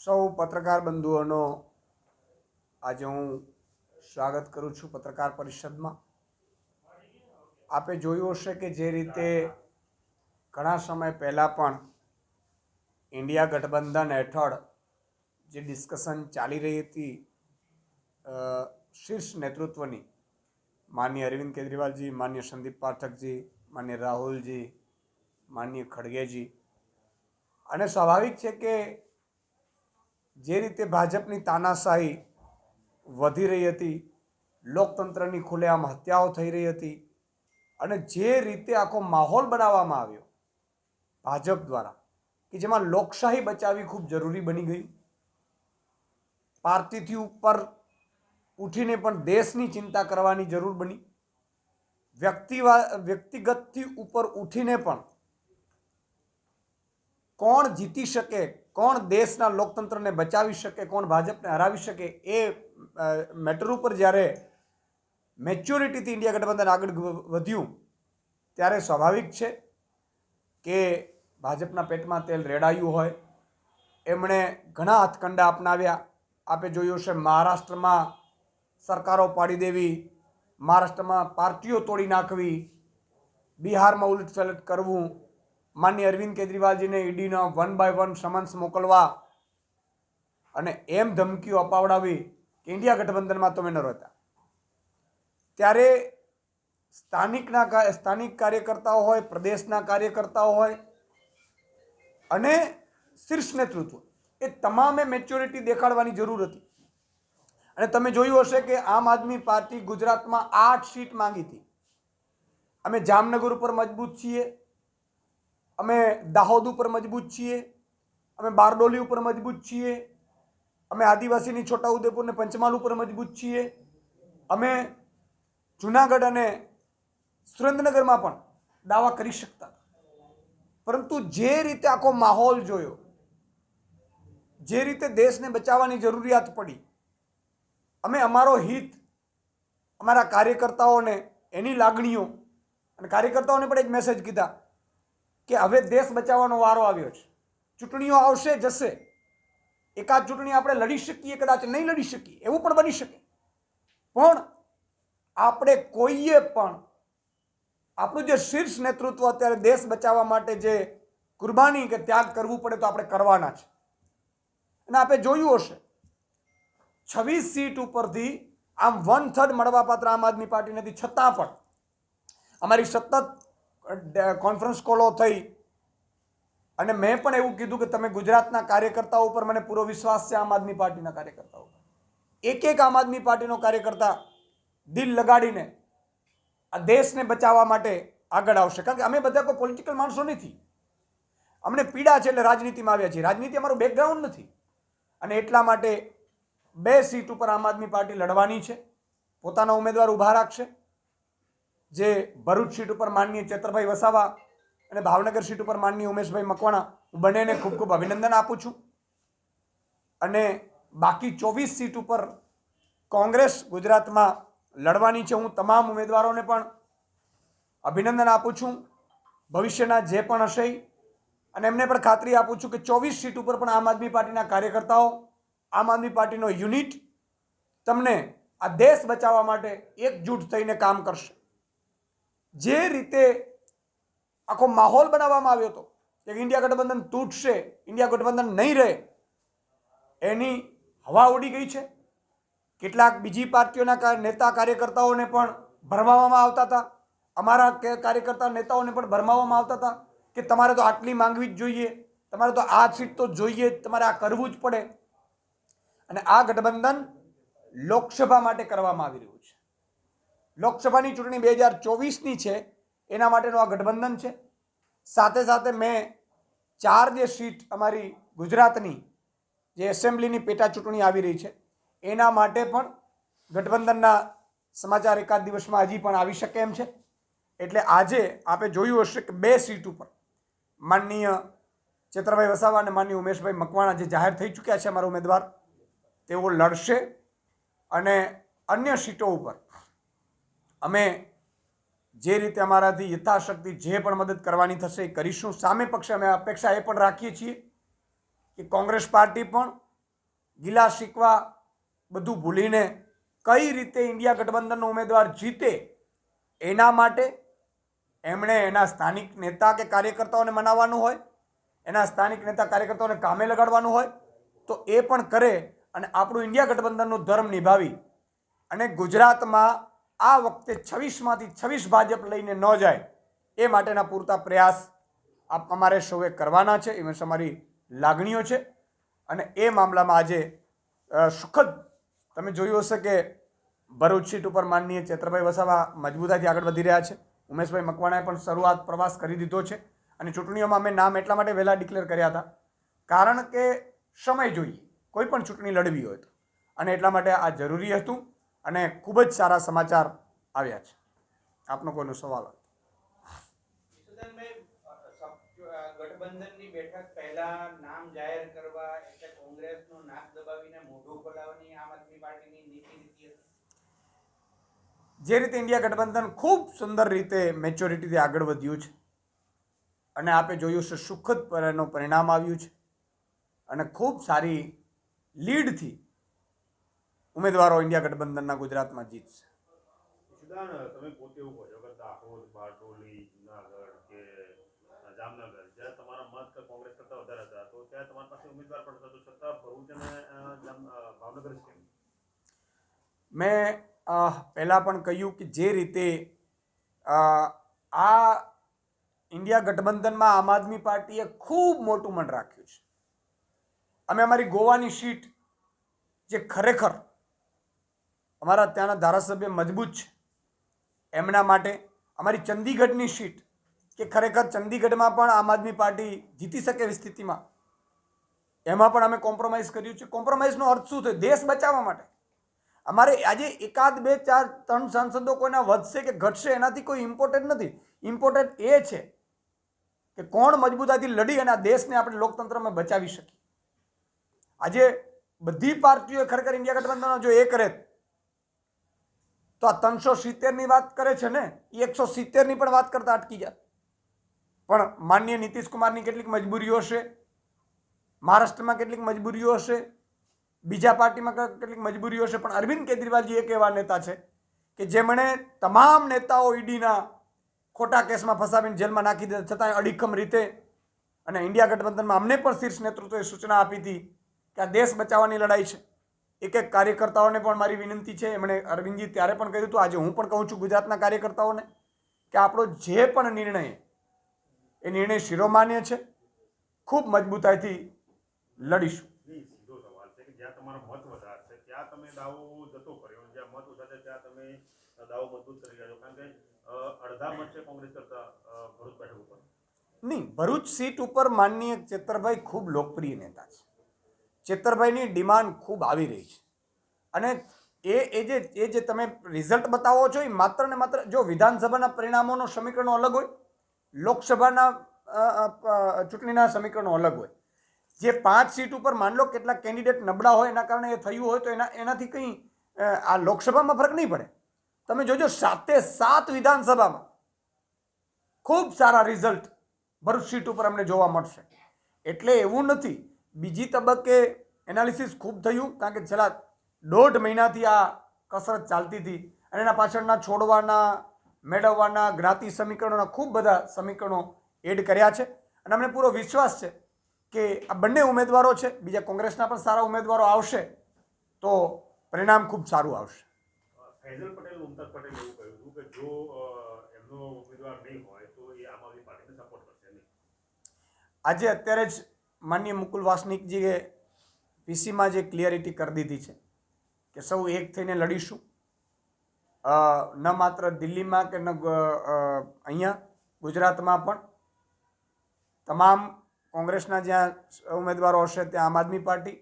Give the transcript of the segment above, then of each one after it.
સૌ પત્રકાર બંધુઓનો આજે હું સ્વાગત કરું છું પત્રકાર પરિષદમાં. આપે જોયું હશે કે જે રીતે ઘણા સમય પહેલાં પણ ઇન્ડિયા ગઠબંધન હેઠળ જે ડિસ્કશન ચાલી રહી હતી શીર્ષ નેતૃત્વની માન્ય અરવિંદ કેજરીવાલજી માન્ય સંદીપ પાઠકજી માન્ય રાહુલજી માન્ય ખડગેજી. અને સ્વાભાવિક છે કે જે રીતે ભાજપની તાનાશાહી વધી રહી હતી, લોકતંત્રની ખુલ્લેઆમ હત્યાઓ થઈ રહી હતી, અને જે રીતે આખો માહોલ બનાવવામાં આવ્યો ભાજપ દ્વારા, કે જેમાં લોકશાહી બચાવવી ખૂબ જરૂરી બની ગઈ પાર્ટીથી ઉપર ઉઠીને પણ દેશની ચિંતા કરવાની જરૂર બની. વ્યક્તિવા, વ્યક્તિગતથી ઉપર ઉઠીને પણ કોણ જીતી શકે, કોણ દેશના લોકતંત્રને બચાવી શકે, કોણ ભાજપને હરાવી શકે એ મેટર ઉપર જ્યારે મેચ્યોરિટીથી ઇન્ડિયા ગઠબંધન આગળ વધ્યું, ત્યારે સ્વાભાવિક છે કે ભાજપના પેટમાં તેલ રેડાયું હોય. એમણે ઘણા હાથકંડા અપનાવ્યા. આપે જોયું હશે, મહારાષ્ટ્રમાં સરકારો પાડી દેવી, મહારાષ્ટ્રમાં પાર્ટીઓ તોડી નાખવી, બિહારમાં ઉલટફેલટ કરવું માન્ય અરવિંદ કેજરીવાલજીને ઈડીના વન બાય વન સમન્સ મોકલવા અને એમ ધમકીઓ અપાવડાવી કે ઇન્ડિયા ગઠબંધનમાં તમે ન રહેતા. ત્યારે સ્થાનિકના સ્થાનિક કાર્યકર્તાઓ હોય, પ્રદેશના કાર્યકર્તાઓ હોય અને શીર્ષ નેતૃત્વ, એ તમામે મેચ્યોરિટી દેખાડવાની જરૂર હતી. અને તમે જોયું હશે કે આમ આદમી પાર્ટી ગુજરાતમાં આઠ સીટ માંગી હતી. અમે જામનગર ઉપર મજબૂત છીએ. અમે દાહોદ ઉપર મજબૂત છીએ, અમે બારડોલી ઉપર મજબૂત છીએ, અમે આદિવાસીની છોટાઉદેપુર ને પંચમહાલ ઉપર મજબૂત છીએ. અમે જુનાગઢ અને સુરેન્દ્રનગરમાં પણ દાવા કરી શકતા પરંતુ જે રીતે આખો માહોલ જોયો, જે રીતે દેશને બચાવવાની જરૂરિયાત પડી, અમે અમારો હિત, અમારા કાર્યકર્તાઓને એની લાગણીઓ અને કાર્યકર્તાઓને પણ એક મેસેજ કીધા કે હવે દેશ બચાવવાનો વારો આવ્યો છે. ચૂંટણીઓ આવશે, જશે. એકાદ ચૂંટણી આપણે લડી શકીએ, કદાચ નહીં લડી શકીએ, એવું પણ બની શકે. પણ આપણે કોઈએ પણ આપણું જે શીર્ષ નેતૃત્વ અત્યારે દેશ બચાવવા માટે જે કુરબાની કે ત્યાગ કરવું પડે તો આપણે કરવાના છે. અને આપણે જોયું હશે, છવ્વીસ સીટ ઉપરથી આમ વન થર્ડ મળવાપાત્ર આમ આદમી પાર્ટી નથી, છતાં પણ અમારી સતત કોન્ફરન્સ કોલો થઈ. અને મેં પણ એવું કીધું કે તમે ગુજરાતના કાર્યકર્તાઓ ઉપર મને પૂરો વિશ્વાસ છે આમ આદમી પાર્ટીના કાર્યકર્તાઓ. એક એક આમ આદમી પાર્ટીનો કાર્યકર્તા દિલ લગાડીને આ દેશને બચાવવા માટે આગળ આવશે. કારણ કે અમે બધા કોઈ પોલિટિકલ માણસો નથી. અમને પીડા છે એટલે રાજનીતિમાં આવ્યા છીએ. રાજનીતિ અમારું બેકગ્રાઉન્ડ નથી. અને એટલા માટે બે સીટ ઉપર આમ આદમી પાર્ટી લડવાની છે. પોતાના ઉમેદવાર ઊભા રાખશે. જે ભરૂચ સીટ ઉપર માનનીય ચેતરભાઈ વસાવા અને ભાવનગર સીટ ઉપર માનનીય ઉમેશભાઈ મકવાણા, હું બંનેને ખૂબ ખૂબ અભિનંદન આપું છું. અને બાકી ચોવીસ સીટ ઉપર કોંગ્રેસ ગુજરાતમાં લડવાની છે, હું તમામ ઉમેદવારોને પણ અભિનંદન આપું છું. ભવિષ્યના જે પણ હશે અને એમને પણ ખાતરી આપું છું કે ચોવીસ સીટ ઉપર પણ આમ આદમી પાર્ટીના કાર્યકર્તાઓ, આમ આદમી પાર્ટીનો યુનિટ તમને આ દેશ બચાવવા માટે એકજૂટ થઈને કામ કરશે. જે રીતે આખો માહોલ બનાવવામાં આવ્યો હતો કે ઇન્ડિયા ગઠબંધન તૂટશે, ઇન્ડિયા ગઠબંધન નહીં રહે, એની હવા ઉડી ગઈ છે. કેટલાક બીજી પાર્ટીઓના નેતા કાર્યકર્તાઓને પણ ભરમાવવામાં આવતા હતા. અમારા કાર્યકર્તા નેતાઓને પણ ભરમાવવામાં આવતા હતા કે તમારે તો આટલી માંગવી જ જોઈએ, તમારે તો આ સીટ તો જોઈએ, તમારે આ કરવું જ પડે. અને આ ગઠબંધન લોકસભા માટે કરવામાં આવી રહ્યું છે. લોકસભાની ચૂંટણી બે હજાર ચોવીસની છે, એના માટેનું આ ગઠબંધન છે. સાથે સાથે મેં ચાર જે સીટ અમારી ગુજરાતની, જે એસેમ્બલીની પેટા ચૂંટણી આવી રહી છે, એના માટે પણ ગઠબંધનના સમાચાર એકાદ દિવસમાં હજી પણ આવી શકે એમ છે. એટલે આજે આપે જોયું હશે કે બે સીટ ઉપર માનનીય ચેતરભાઈ વસાવા અને માનનીય ઉમેશભાઈ મકવાણા જે જાહેર થઈ ચૂક્યા છે અમારા ઉમેદવાર, તેઓ લડશે અને અન્ય સીટો ઉપર અમે જે રીતે અમારાથી યથાશક્તિ જે પણ મદદ કરવાની થશે એ કરીશું. સામે પક્ષે અમે અપેક્ષા એ પણ રાખીએ છીએ કે કોંગ્રેસ પાર્ટી પણ ગિલા શીખવા બધું ભૂલીને કઈ રીતે ઇન્ડિયા ગઠબંધનનો ઉમેદવાર જીતે એના માટે એમણે એના સ્થાનિક નેતા કે કાર્યકર્તાઓને મનાવવાનું હોય, એના સ્થાનિક નેતા કાર્યકર્તાઓને કામે લગાડવાનું હોય, તો એ પણ કરે અને આપણું ઇન્ડિયા ગઠબંધનનું ધર્મ નિભાવી અને ગુજરાતમાં આ વખતે છવ્વીસમાંથી છવ્વીસ ભાજપ લઈને ન જાય, એ માટેના પૂરતા પ્રયાસ અમારે સૌએ કરવાના છે. એ અમારી લાગણીઓ છે. અને એ મામલામાં આજે સુખદ તમે જોયું હશે કે ભરૂચ સીટ ઉપર માનનીય ચેત્રભાઈ વસાવા મજબૂતાઈથી આગળ વધી રહ્યા છે. ઉમેશભાઈ મકવાણાએ પણ શરૂઆત પ્રવાસ કરી દીધો છે અને ચૂંટણીઓમાં અમે નામ એટલા માટે વહેલા ડિક્લેર કર્યા હતા. કારણ કે સમય જોઈએ, કોઈ પણ ચૂંટણી લડવી હોય તો. અને એટલા માટે આ જરૂરી હતું. અને ખૂબ જ સારા સમાચાર આવ્યા છે. આપનો કોઈનો સવાલ ગઠબંધનની બેઠક પહેલા નામ જાહેર કરવા એટલે કોંગ્રેસનું નાક દબાવીને મોઢું ખોલાવવાની આમ આદમી પાર્ટીની નીતિ જે રીતે ઇન્ડિયા ગઠબંધન ખૂબ સુંદર રીતે મેચ્યોરિટીથી આગળ વધ્યું છે અને આપે જોયું છે સુખદ એનું પરિણામ આવ્યું છે અને ખૂબ સારી લીડથી ઉમેદવારો ઇન્ડિયા ગઠબંધનના ગુજરાતમાં જીતશે તમે પોતે એવું કહો છો કે દાહોદ બારડોલી જુનાગઢ કે જામનગર જ્યાં તમારા મત કોંગ્રેસ કરતા વધારે હતા તો ત્યાં તમારી પાસે ઉમેદવાર પણ હતો છતાં ભરૂચ અને અ, જામ- અ, ભાવનગર કેમ? મેં પહેલાં પણ કહ્યું કે જે રીતે આ ઇન્ડિયા ગઠબંધનમાં આમ આદમી પાર્ટીએ ખૂબ મોટું મન રાખ્યું છે. અમે અમારી ગોવાની સીટ જે ખરેખર અમારા ત્યાંના ધારાસભ્ય મજબૂત છે. એમના માટે અમારી ચંદીગઢની સીટ, કે ખરેખર ચંદીગઢમાં પણ આમ આદમી પાર્ટી જીતી શકે એવી સ્થિતિમાં, એમાં પણ અમે કોમ્પ્રોમાઇઝ કર્યું છે. કોમ્પ્રોમાઇઝનો અર્થ શું થયો? દેશ બચાવવા માટે. અમારે આજે એકાદ, બે, ચાર, ત્રણ સાંસદો કોઈના વધશે કે ઘટશે એનાથી કોઈ ઇમ્પોર્ટન્ટ નથી. ઇમ્પોર્ટન્ટ એ છે કે કોણ મજબૂતાથી લડી અને આ દેશને આપણે લોકતંત્રમાં બચાવી શકીએ. આજે બધી પાર્ટીઓએ ખરેખર ઇન્ડિયા ગઠબંધનનો જો એ કરે તો આ ત્રણસો સિત્તેરની વાત કરે છે ને એ એકસો સિત્તેરની પણ વાત કરતા અટકી જાય પણ માન્ય નીતિશકુમારની કેટલીક મજબૂરીઓ હશે, મહારાષ્ટ્રમાં કેટલીક મજબૂરીઓ હશે, બીજા પાર્ટીમાં કેટલીક મજબૂરીઓ હશે, પણ અરવિંદ કેજરીવાલજી એક એવા નેતા છે કે જેમણે તમામ નેતાઓ ઈડીના ખોટા કેસમાં ફસાવીને જેલમાં નાખી દીધા છતાં અડીખમ રીતે અને ઇન્ડિયા ગઠબંધનમાં અમને પણ શીર્ષ નેતૃત્વએ સૂચના આપી હતી કે આ દેશ બચાવવાની લડાઈ છે. એક એક કાર્યકર્તાઓને પણ મારી વિનંતી છે. એમણે અરવિંદજી ત્યારે પણ કહ્યું હતું આજે હું પણ કહું છું ગુજરાતના કાર્યકર્તાઓને કે આપણો જે પણ નિર્ણય એ નિર્ણય શિરોમાન્ય છે. ખૂબ મજબૂતાઈથી લડીશું. નહીં ભરૂચ સીટ ઉપર માનનીય ચેતરભાઈ ખૂબ લોકપ્રિય નેતા છે. ચેતરભાઈની ડિમાન્ડ ખૂબ આવી રહી છે. અને એ એ જે એ જે તમે રિઝલ્ટ બતાવો છો એ માત્ર ને માત્ર જો વિધાનસભાના પરિણામોનો સમીકરણો અલગ હોય, લોકસભાના ચૂંટણીના સમીકરણો અલગ હોય, જે પાંચ સીટ ઉપર માન લો કેટલાક કેન્ડિડેટ નબળા હોય એના કારણે એ થયું હોય તો એના, એનાથી કંઈ આ લોકસભામાં ફરક નહીં પડે. તમે જોજો સાતે સાત વિધાનસભામાં ખૂબ સારા રિઝલ્ટ ભરૂચ સીટ ઉપર અમને જોવા મળશે. એટલે એવું નથી બીજી તબક્કે એનાલિસિસ ખૂબ થયું કારણ કે છેલ્લા દોઢ મહિનાથી આ કસરત ચાલતી હતી અને એના પાછળના છોડવાના મેળવવાના જ્ઞાતિ સમીકરણોના ખૂબ બધા સમીકરણો એડ કર્યા છે. અને અમને પૂરો વિશ્વાસ છે કે આ બંને ઉમેદવારો છે બીજા કોંગ્રેસના પણ સારા ઉમેદવારો આવશે તો પરિણામ ખૂબ સારું આવશે. ફૈઝલ પટેલ મુમતાઝ પટેલ એવું કહ્યું હતું કે જો એમનો ઉમેદવાર નહીં હોય તો એ આમ આદમી પાર્ટીને સપોર્ટ કરશે નહીં. આજે અત્યારે જ માનનીય મુકુલ વાસનિકજીએ પીસીમાં જે ક્લિયરિટી કરી દીધી છે કે સૌ એક થઈને લડીશું. ન માત્ર દિલ્હીમાં કે ન અહીંયા, ગુજરાતમાં પણ. તમામ કોંગ્રેસના જ્યાં ઉમેદવારો હશે ત્યાં આમ આદમી પાર્ટી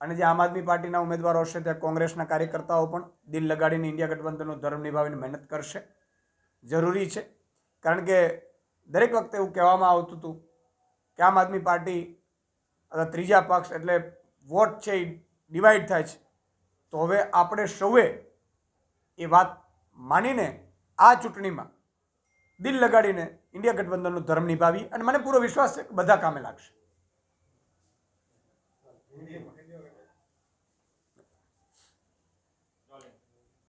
અને જે આમ આદમી પાર્ટીના ઉમેદવારો હશે ત્યાં કોંગ્રેસના કાર્યકર્તાઓ પણ દિલ લગાડીને ઇન્ડિયા ગઠબંધનનો ધર્મ નિભાવીને મહેનત કરશે. જરૂરી છે. કારણ કે દરેક વખતે એવું કહેવામાં આવતું હતું કે આમ આદમી પાર્ટી અથવા ત્રીજા પક્ષ એટલે વોટ છે એ ડિવાઈડ થાય છે, તો હવે આપણે સૌએ એ વાત માનીને આ ચૂંટણીમાં દિલ લગાડીને ઇન્ડિયા ગઠબંધનનું ધર્મ નિભાવી અને મને પૂરો વિશ્વાસ છે કે બધા કામે લાગશે.